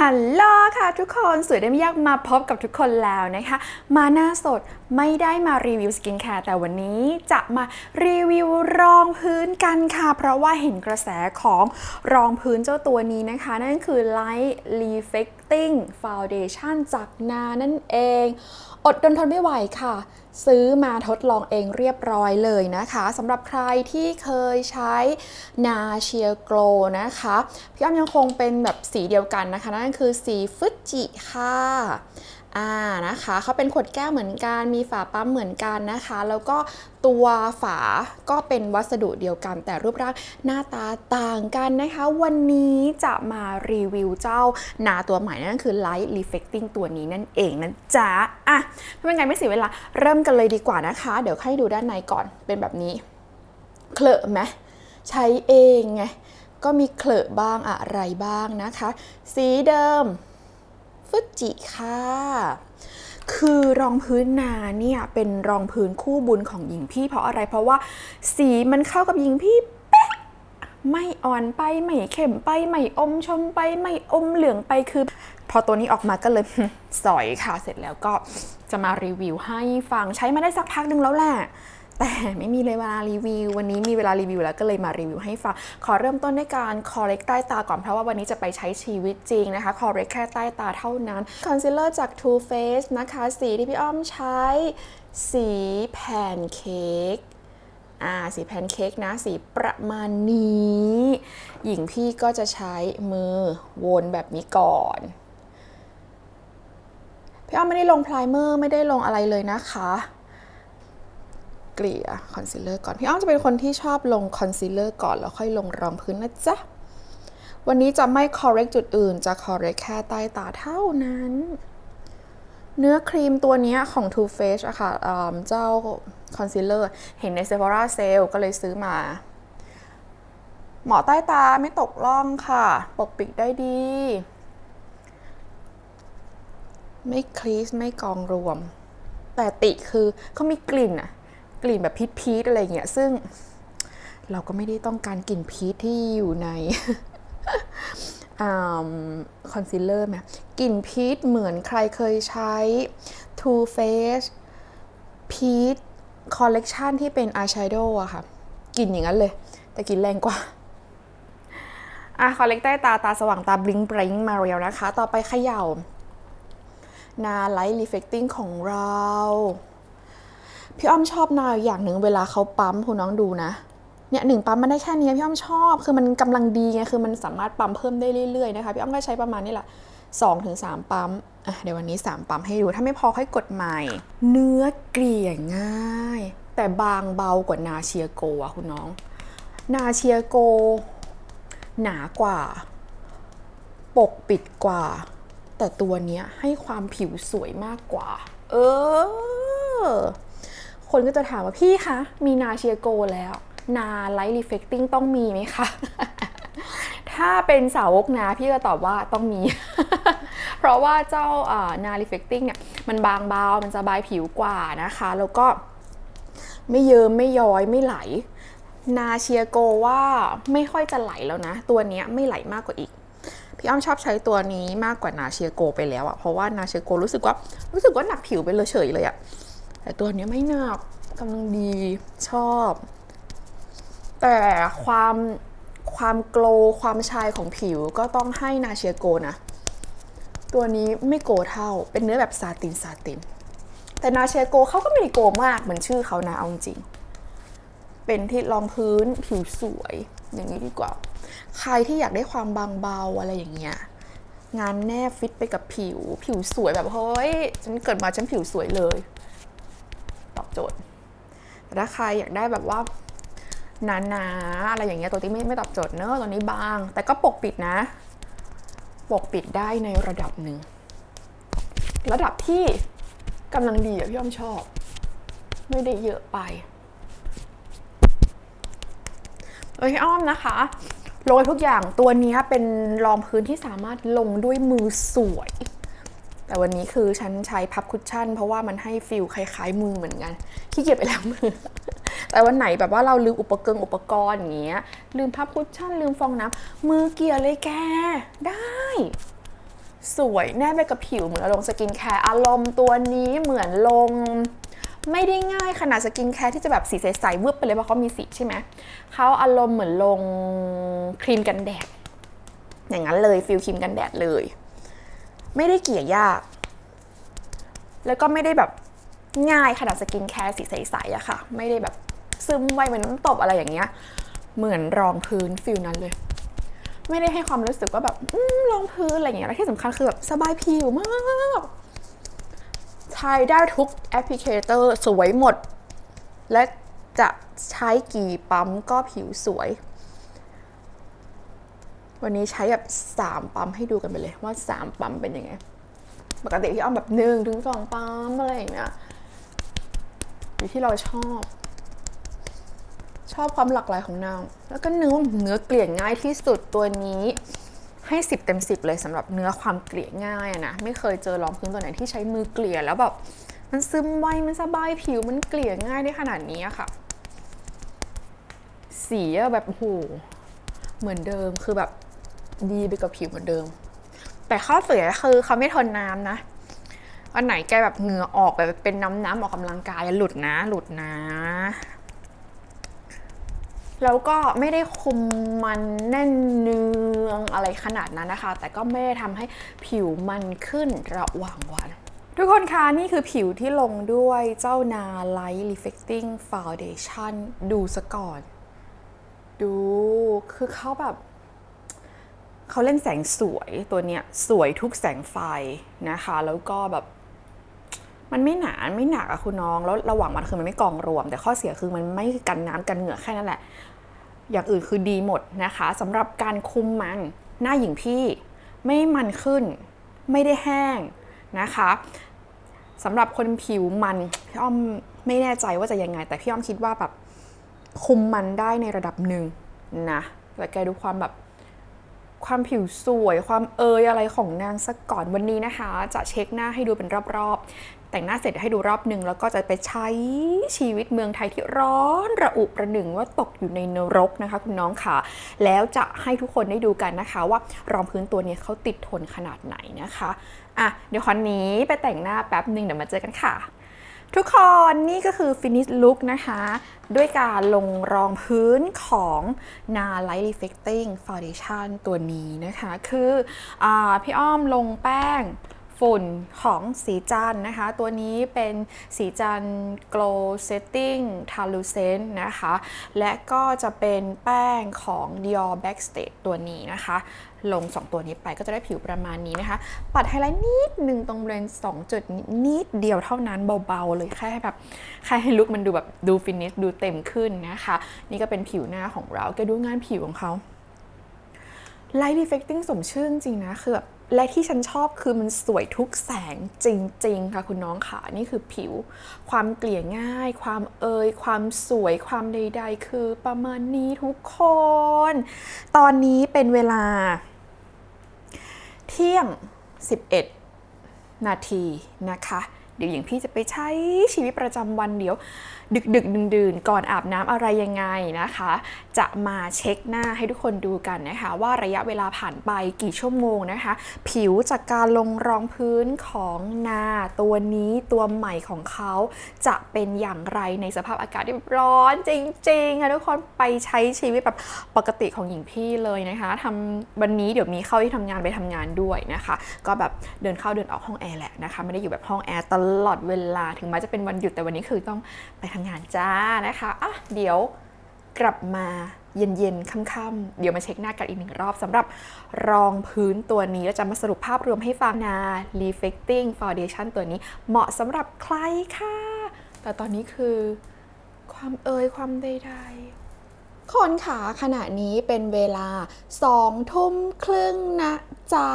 ฮัลโหลค่ะทุกคนสวยได้ไม่ยากมาพบกับทุกคนแล้วนะคะ มาหน้าสดไม่ได้มารีวิวสกินแคร์แต่วันนี้จะมารีวิวรองพื้นกันค่ะ เพราะว่าเห็นกระแสของรองพื้นเจ้าตัวนี้นะคะ นั่นคือ Light Reflecting Foundation จากนานั่นเอง อดทนทนไม่ไหวค่ะ ซื้อมาทดลองเองเรียบร้อยเลยนะคะสำหรับใครที่เคยใช้นาเชียโกลนะคะพี่อ้อมยังคงเป็นแบบสีเดียวกันนะคะ นั่นคือสีฟุจิค่ะ อ่านะคะเขาเป็นขวดแก้วเหมือนกัน มีฝาปั๊มเหมือนกันนะคะ แล้วก็ตัวฝาก็เป็นวัสดุเดียวกัน แต่รูปร่างหน้าตาต่างกันนะคะ วันนี้จะมารีวิวเจ้านาตัวใหม่นั่นคือ Light Reflecting ตัวนี้นั่นเองนะจ๊ะอะไม่เป็นไงไม่เสียเวลาเริ่มกันเลยดีกว่านะคะ เดี๋ยวให้ดูด้านในก่อนเป็นแบบนี้ เคลอะไหมใช้เองไงก็มีเคลอะบ้างอะไรบ้างนะคะ สีเดิม ฟุจิค่ะ คือรองพื้นนาเนี่ยเป็นรองพื้นคู่บุญของหญิงพี่เพราะอะไรเพราะว่าสีมันเข้ากับหญิงพี่เป๊ะไม่อ่อนไปไม่เข้มไปไม่อมชมไปไม่อมเหลืองไปคือ พอตัวนี้ออกมาก็เลยสอยค่ะเสร็จแล้วก็จะมารีวิวให้ฟังใช้มาได้สักพักหนึ่งแล้วแหละ แต่ไม่มีเลยเวลารีวิว วันนี้มีเวลารีวิวแล้วก็เลยมารีวิวให้ฟัง ขอเริ่มต้นด้วยการคอเร c ใต้ตาก่อนเพราะว่าวันนี้จะไปใช้ชีวิตจริงนะคะคอเร c แค่ใต้ตาเท่านั้นคอนซีลเลอร์จาก Too Faced นะคะ สีที่พี่อ้อมใช้ สีแพนเค้กอ่าสีแพนเค้กนะสีประมาณนี้ หญิงพี่ก็จะใช้มือวนแบบนี้ก่อนพี่อ้อมไม่ได้ลงไพรเมอร์ไม่ได้ลงอะไรเลยนะคะ เกลี่ยคอนซีลเลอร์ก่อน พี่อ้อมจะเป็นคนที่ชอบลงคอนซีลเลอร์ก่อนแล้วค่อยลงรองพื้นนะจ๊ะ วันนี้จะไม่ correct จุดอื่น จะ correct แค่ใต้ตาเท่านั้น เนื้อครีมตัวนี้ของ Too Faced อะค่ะเจ้าคอนซีลเลอร์เห็นใน Sephora Sale ก็เลยซื้อมาเหมาะใต้ตาไม่ตกล่องค่ะ ปกปิดได้ดี ไม่คลีสไม่กองรวม แต่ติคือเขามีกลิ่นอะ กลิ่นแบบพีชพีชอะไรเงี้ยซึ่งเราก็ไม่ได้ต้องการกลิ่นพีชที่อยู่ในคอนซีลเลอร์ไหมกลิ่นพีชเหมือนใครเคยใช้ Too Faced พีชคอลเลกชันที่เป็นอายแชโดว์อะค่ะกลิ่นอย่างนั้นเลย แต่กลิ่นแรงกว่าอะคอลเลกใต้ตาตาสว่างตาบลิงบลิงมาเรียวนะคะ ต่อไปเขย่านาไลท์รีเฟกติ้งของเรา พี่อ้อมชอบนายอย่างหนึ่งเวลาเขาปั๊มคุณน้องดูนะเนี่ยหนึ่งปั๊มมันได้แค่นี้พี่อ้อมชอบคือมันกำลังดีไงคือมันสามารถปั๊มเพิ่มได้เรื่อยๆนะคะพี่อ้อมก็ใช้ประมาณนี้แหละสองถึงสามปั๊มอะเดี๋ยววันนี้สามปั๊มให้ดูถ้าไม่พอค่อยกดใหม่ เนื้อเกลี่ยง่าย แต่บางเบากว่านาเชียโกอะคุณน้อง นาเชียโก หนากว่า ปกปิดกว่า แต่ตัวเนี้ยให้ความผิวสวยมากกว่า เออ คนก็จะถามว่าพี่คะ มีนาเชียโกแล้ว นาไลท์รีเฟกติ้งต้องมีไหมคะ ถ้าเป็นสาวกนาพี่ก็ตอบว่าต้องมี เพราะว่าเจ้านารีเฟกติ้งเนี่ย มันบางเบา มันสบายผิวกว่านะคะ แล้วก็ไม่เยิ้มไม่ย้อยไม่ไหล นาเชียโกว่าไม่ค่อยจะไหลแล้วนะ ตัวนี้ไม่ไหลมากกว่าอีกพี่อ้อมชอบใช้ตัวนี้มากกว่านาเชียโกไปแล้วอะเพราะว่านาเชียโกรู้สึกว่ารู้สึกว่าหนักผิวไปเลยเฉยเลยอะ แต่ตัวนี้ไม่หนักกำลังดีชอบ แต่ความความโกลว์ความชายของผิวก็ต้องให้นาเชียโกนะ ตัวนี้ไม่โกเท่าเป็นเนื้อแบบซาตินซาติน แต่นาเชียโกเขาก็ไม่ได้โกมากเหมือนชื่อเขานะเอาจริง เป็นที่รองพื้นผิวสวยอย่างนี้ดีกว่า ใครที่อยากได้ความบางเบาอะไรอย่างเงี้ยงานแนบฟิตไปกับผิว ผิวสวยแบบเฮ้ยฉันเกิดมาฉันผิวสวยเลย โจทย์แต่ถ้าใครอยากได้แบบว่าหนาๆอะไรอย่างเงี้ยตัวที่ไม่ไม่ตอบโจทย์เนอะตัวนี้บาง แต่ก็ปกปิดนะ ปกปิดได้ในระดับหนึ่ง ระดับที่กำลังดีอะพี่อ้อมชอบ ไม่ได้เยอะไปเอ้ยอ้อมนะคะลงไปทุกอย่างตัวนี้เป็นรองพื้นที่สามารถลงด้วยมือสวย แต่วันนี้คือฉันใช้พับคุชชั่น เพราะว่ามันให้ฟิลคล้ายๆมือเหมือนกันขี้เกียจไปล้างมือ แต่วันไหนแบบว่าเราลืมอุปกรณ์อุปกรณ์อย่างเงี้ย ลืมพับคุชชั่น ลืมฟองน้ำมือเกียเลยแก ได้ สวยแน่ไปกับผิวเหมือนลงสกินแคร์อารมณ์ตัวนี้เหมือนลงไม่ได้ง่ายขนาดสกินแคร์ที่จะแบบสีใสๆวืบไปเลยเพราะเขามีสีใช่ไหมเขาอารมณ์เหมือนลงครีมกันแดด อย่างนั้นเลยฟิลครีมกันแดดเลย ไม่ได้เกี่ยยาก แล้วก็ไม่ได้แบบง่ายขนาดสกินแคร์สีใสๆอะค่ะ ไม่ได้แบบซึมไวเหมือนน้ำตบอะไรอย่างเงี้ย เหมือนรองพื้นฟิลนั้นเลย ไม่ได้ให้ความรู้สึกว่าแบบอรองพื้นอะไรอย่างเงี้ย และที่สำคัญคือแบบสบายผิวมากใช้ได้ทุกแอปพลิเคเตอร์สวยหมด และจะใช้กี่ปั๊มก็ผิวสวย วันนี้ใช้แบบ3ปั๊มให้ดูกันไปเลยว่า 3 ปั๊มเป็นยังไง ปกติพี่อ้อมแบบหนึ่งถึงสองปั๊มอะไรอย่างเงี้ยอยู่ที่เราชอบ ชอบความหลากหลายของนาง แล้วก็เนื้อเนื้อเกลี่ยง่ายที่สุดตัวนี้ให้ 10 เต็ม 10 เลยสำหรับเนื้อความเกลี่ยง่ายนะไม่เคยเจอรองพื้นตัวไหนที่ใช้มือเกลี่ยแล้วแบบมันซึมไวมันสบายผิวมันเกลี่ยง่ายได้ขนาดนี้อะค่ะ สีแบบโหเหมือนเดิมคือแบบ ดีไปกับผิวเหมือนเดิม แต่ข้อเสียคือเขาไม่ทนน้ำนะอันไหนแกแบบเหงื่อออกแบบเป็นน้ำน้ำๆออกกำลังกายหลุดนะ หลุดนะ แล้วก็ไม่ได้คุมมันแน่นเนืองอะไรขนาดนั้นนะคะ แต่ก็ไม่ได้ทำให้ผิวมันขึ้นระหว่างวัน ทุกคนคะนี่คือผิวที่ลงด้วยเจ้านา Light Reflecting Foundation ดูซะก่อน ดูคือเขาแบบ เขาเล่นแสงสวยตัวเนี้ยสวยทุกแสงไฟนะคะ แล้วก็แบบมันไม่หนาไม่หนักอะคุณน้อง แล้วระหว่างวันคือมันไม่กองรวม แต่ข้อเสียคือมันไม่กันน้ำกันเหงื่อแค่นั้นแหละ อย่างอื่นคือดีหมดนะคะสำหรับการคุมมันหน้าหญิงพี่ไม่มันขึ้น ไม่ได้แห้งนะคะสำหรับคนผิวมันพี่อ้อมไม่แน่ใจว่าจะยังไง แต่พี่อ้อมคิดว่าแบบคุมมันได้ในระดับหนึ่งนะแต่แกดูความแบบ ความผิวสวย ความเอยอะไรของนางสักก่อนวันนี้นะคะ จะเช็คหน้าให้ดูเป็นรอบๆ แต่งหน้าเสร็จให้ดูรอบหนึ่งแล้วก็จะไปใช้ชีวิตเมืองไทยที่ร้อนระอุประหนึ่งว่าตกอยู่ในนรกนะคะ คุณน้องค่ะ แล้วจะให้ทุกคนได้ดูกันนะคะ ว่ารองพื้นตัวนี้เขาติดทนขนาดไหนนะคะอะเดี๋ยวคอนนี้ไปแต่งหน้าแป๊บหนึ่งเดี๋ยวมาเจอกันค่ะ ทุกคนนี่ก็คือ finish look นะคะ ด้วยการลงรองพื้นของ N A Light Reflecting Foundation ตัวนี้นะคะ คืออพี่อ้อมลงแป้ง ฝุ่นของสีจันนะคะ ตัวนี้เป็นสีจัน Glow Setting Translucent นะคะ และก็จะเป็นแป้งของ Dior Backstage ตัวนี้นะคะ ลง 2 ตัวนี้ไปก็จะได้ผิวประมาณนี้นะคะ ปัดไฮไลท์นิดนึงตรงบริเวณ2จุดนิดเดียวเท่านั้นเบาๆเลยแค่ให้แบบแค่ให้ลุคมันดูแบบดูฟินิชดูเต็มขึ้นนะคะ นี่ก็เป็นผิวหน้าของเราแกดูงานผิวของเขา Light Reflecting สมชื่อจริงนะคือแบบ และที่ฉันชอบคือมันสวยทุกแสงจริง ๆ ค่ะคุณน้องค่ะนี่คือผิว ความเกลี่ยง่าย ความเอยความสวยความใด ๆ คือประมาณนี้ทุกคน ตอนนี้เป็นเวลา เที่ยง 11 นาทีนะคะ เดี๋ยวอย่างพี่จะไปใช้ชีวิตประจำวันเดี๋ยว ดึกดึกดื่นๆก่อนอาบน้ำอะไรยังไงนะคะ จะมาเช็คหน้าให้ทุกคนดูกันนะคะ ว่าระยะเวลาผ่านไปกี่ชั่วโมงนะคะ ผิวจากการลงรองพื้นของนาตัวนี้ตัวใหม่ของเขาจะเป็นอย่างไรในสภาพอากาศที่ร้อนจริงๆค่ะทุกคนไปใช้ชีวิตแบบปกติของหญิงพี่เลยนะคะทำวันนี้เดี๋ยวมีเข้าที่ทำงานไปทำงานด้วยนะคะ ก็แบบเดินเข้าเดินออกห้องแอร์แหละนะคะ ไม่ได้อยู่แบบห้องแอร์ตลอดเวลาถึงแม้จะเป็นวันหยุดแต่วันนี้คือต้องไปทำงานจ้านะคะอะเดี๋ยวกลับมาเย็นๆ ค่ำๆ เดี๋ยวมาเช็คหน้ากันอีกหนึ่งรอบสำหรับรองพื้นตัวนี้ แล้วจะมาสรุปภาพรวมให้ฟังนะ Reflecting Foundation ตัวนี้เหมาะสำหรับใครค่ะ แต่ตอนนี้คือความเอ่ยความใดๆคนขาขณะนี้เป็นเวลา2ทุ่มครึ่งนะ จ๊ะ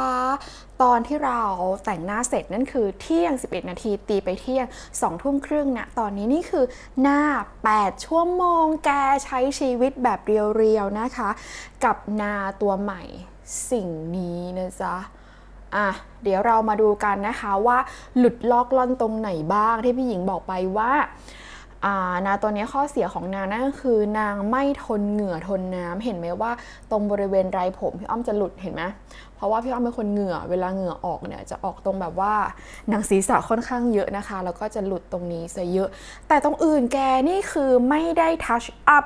ตอนที่เราแต่งหน้าเสร็จนั่นคือเที่ยง 11 นาทีตีไปเที่ยง 2 ทุ่มครึ่งนะตอนนี้นี่คือหน้า 8 ชั่วโมงแกใช้ชีวิตแบบเรียวๆนะคะ กับนาตัวใหม่สิ่งนี้นะจ๊ะอะเดี๋ยวเรามาดูกันนะคะว่าหลุดลอกล่อนตรงไหนบ้างที่พี่หญิงบอกไปว่าอ่า นาตัวนี้ข้อเสียของนางนั่นก็คือนางไม่ทนเหงื่อทนน้ำเห็นไหมว่า ตรงบริเวณไรผมพี่อ้อมจะหลุดเห็นไหมเพราะว่าพี่อ้อมเป็นคนเหงื่อเวลาเหงื่อออกเนี่ยจะออกตรงแบบว่าหนังศีรษะค่อนข้างเยอะนะคะ แล้วก็จะหลุดตรงนี้ซะเยอะ แต่ตรงอื่นแกนี่คือไม่ได้ทัชอัพ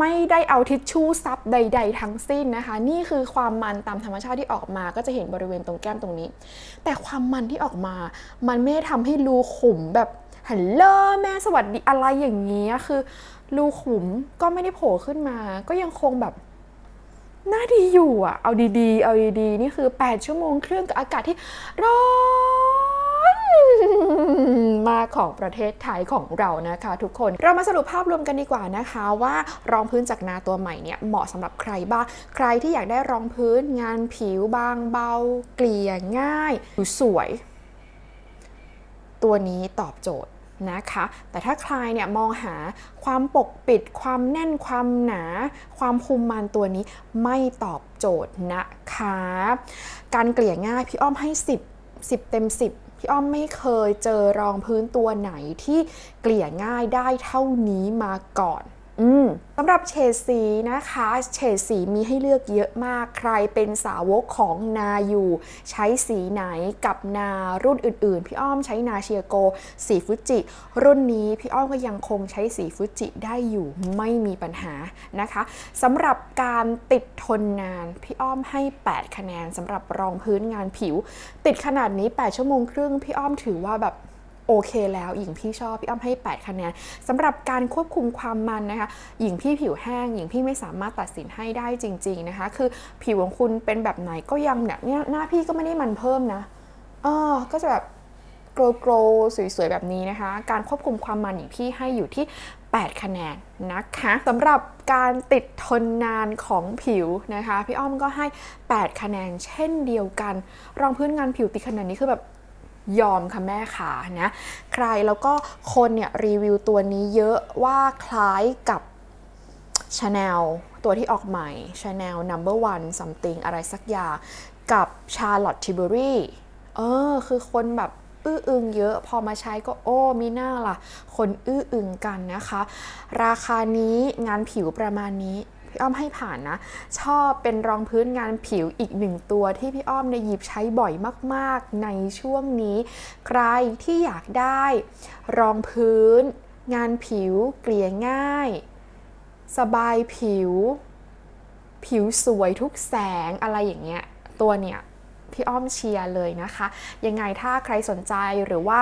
ไม่ได้เอาทิชชู่ซับใด ๆ ทั้งสิ้นนะคะ นี่คือความมันตามธรรมชาติที่ออกมาก็จะเห็นบริเวณตรงแก้มตรงนี้ แต่ความมันที่ออกมา มันไม่ได้ทำให้รูขุมแบบ ฮัลโหลแม่สวัสดีอะไรอย่างเงี้ยคือรูขุมก็ไม่ได้โผล่ขึ้นมา ก็ยังคงแบบหน้าดีอยู่อะ เอาดีๆ เอาดีๆ นี่คือ 8 ชั่วโมงครึ่งกับอากาศที่ร้อนมาของประเทศไทยของเรานะคะ ทุกคน เรามาสรุปภาพรวมกันดีกว่านะคะ ว่ารองพื้นจากนาตัวใหม่เนี่ยเหมาะสำหรับใครบ้าง ใครที่อยากได้รองพื้นงานผิวบางเบา เกลี่ยง่ายสวย ตัวนี้ตอบโจทย์ นะคะ แต่ถ้าใครเนี่ยมองหาความปกปิด ความแน่นความหนา ความคุมมันตัวนี้ไม่ตอบโจทย์นะคะ การเกลี่ยง่ายพี่อ้อมให้ 10 10 เต็ม 10พี่อ้อมไม่เคยเจอรองพื้นตัวไหนที่เกลี่ยง่ายได้เท่านี้มาก่อน สำหรับเฉดสีนะคะเฉดสีมีให้เลือกเยอะมากใครเป็นสาวกของนาอยู่ ใช้สีไหนกับนารุ่นอื่นๆ พี่อ้อมใช้นาเชียโก สีฟุจิ รุ่นนี้พี่อ้อมก็ยังคงใช้สีฟุจิได้อยู่ไม่มีปัญหานะคะสำหรับการติดทนนาน พี่อ้อมให้ 8 คะแนนสำหรับรองพื้นงานผิว ติดขนาดนี้ 8 ชั่วโมงครึ่งพี่อ้อมถือว่าแบบ โอเคแล้ว หญิงพี่ชอบพี่อ้อมให้ 8 คะแนนสำหรับการควบคุมความมันนะคะ หญิงพี่ผิวแห้ง หญิงพี่ไม่สามารถตัดสินให้ได้จริง ๆนะคะ คือผิวของคุณเป็นแบบไหนก็ยังเนี่ยหน้าพี่ก็ไม่ได้มันเพิ่มนะเออก็จะแบบโกลโกลสวยๆ แบบนี้นะคะ การควบคุมความมันหญิงพี่ให้อยู่ที่ 8 คะแนนนะคะสำหรับการติดทนนานของผิวนะคะ พี่อ้อมก็ให้ 8 คะแนนเช่นเดียวกัน รองพื้นงานผิวติดขนาดนี้คือแบบ ยอมค่ะแม่ขานะใครแล้วก็คนเนี่ยรีวิวตัวนี้เยอะว่าคล้ายกับ Chanel ตัวที่ออกใหม่ Chanel Number One something อะไรสักอย่างกับ Charlotte Tilbury เออ คือคนแบบอื้ออึงเยอะพอมาใช้ก็โอ้มีหน้าล่ะ คนอื้ออึงกันนะคะ ราคานี้งานผิวประมาณนี้ พี่อ้อมให้ผ่านนะ ชอบเป็นรองพื้นงานผิวอีกหนึ่งตัวที่พี่อ้อมในยหยิบใช้บ่อยมาก ๆ ในช่วงนี้ ใครที่อยากได้ รองพื้น งานผิว เกลี่ยง่าย สบายผิว ผิวสวยทุกแสงอะไรอย่างเงี้ยตัวเนี่ย พี่อ้อมเชียร์เลยนะคะ ยังไงถ้าใครสนใจหรือว่า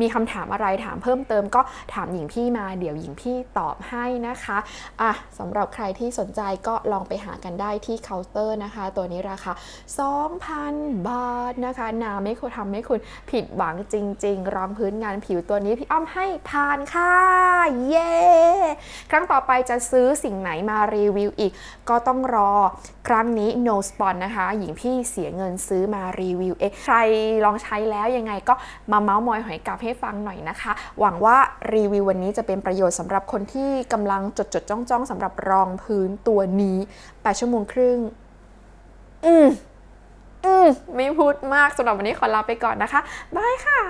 มีคำถามอะไรถามเพิ่มเติมก็ถามหญิงพี่มาเดี๋ยวหญิงพี่ตอบให้นะคะอะสำหรับใครที่สนใจก็ลองไปหากันได้ที่เคาน์เตอร์นะคะ ตัวนี้ราคา 2,000 บาทนะคะนาไม่ควรทำให้คุณผิดหวังจริง ๆ รองพื้นงานผิวตัวนี้พี่อ้อมให้ผ่านค่ะ เย้ ครั้งต่อไปจะซื้อสิ่งไหนมารีวิวอีก ก็ต้องรอครั้งนี้ no spon นะคะ หญิงพี่เสียเงินซื้อมารีวิวเองใครลองใช้แล้วยังไงก็มาเมาส์มอยหอยกับให้ฟังหน่อยนะคะ หวังว่ารีวิววันนี้จะเป็นประโยชน์สำหรับคนที่กำลังจดจดจ้องจ้องสำหรับรองพื้นตัวนี้8ชั่วโมงครึ่ง อืมอืมไม่พูดมากสำหรับวันนี้ขอลาไปก่อนนะคะบายค่ะ